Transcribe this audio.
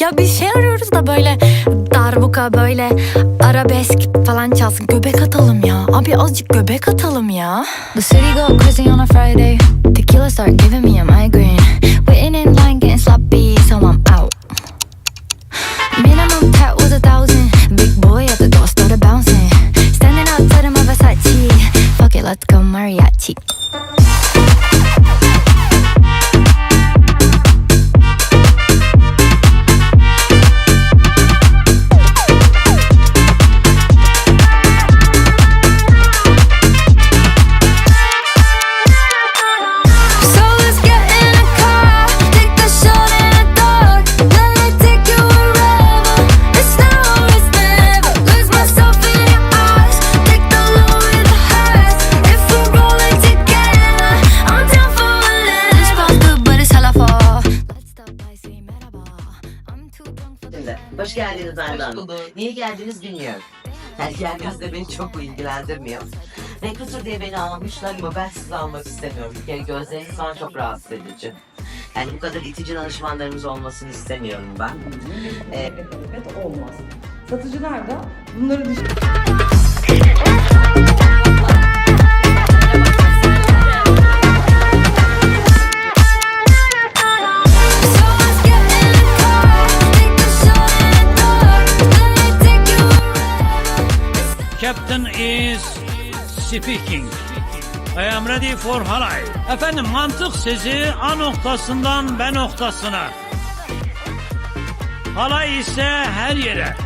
Ya bir şey arıyoruz da böyle darbuka böyle arabesk falan çalsın. Göbek atalım ya. Abi azıcık göbek atalım ya. The city go crazy on a Friday. Tequila start giving me a migraine. Waiting in line getting sloppy, so I'm out. Minimum tat was a thousand. Big boy at the door started bouncing. Standing outside of my Versace. Fuck it, let's go mariachi. Şimdi, hoş geldiniz Arda Hanım. Niye geldiniz bilmiyorum. Yani gelmez de beni çok ilgilendirmiyor. Recruiter diye beni almışlar ama ben sizi almak istemiyorum. Bir kere gözleriniz bana çok rahatsız edici. Yani bu kadar itici danışmanlarımız olmasını istemiyorum ben. Ee, Evet, evet olmaz. Satıcılar da bunları düşün. Captain is speaking. I am ready for halay. Efendim mantık sizi A noktasından B noktasına. Halay ise her yere.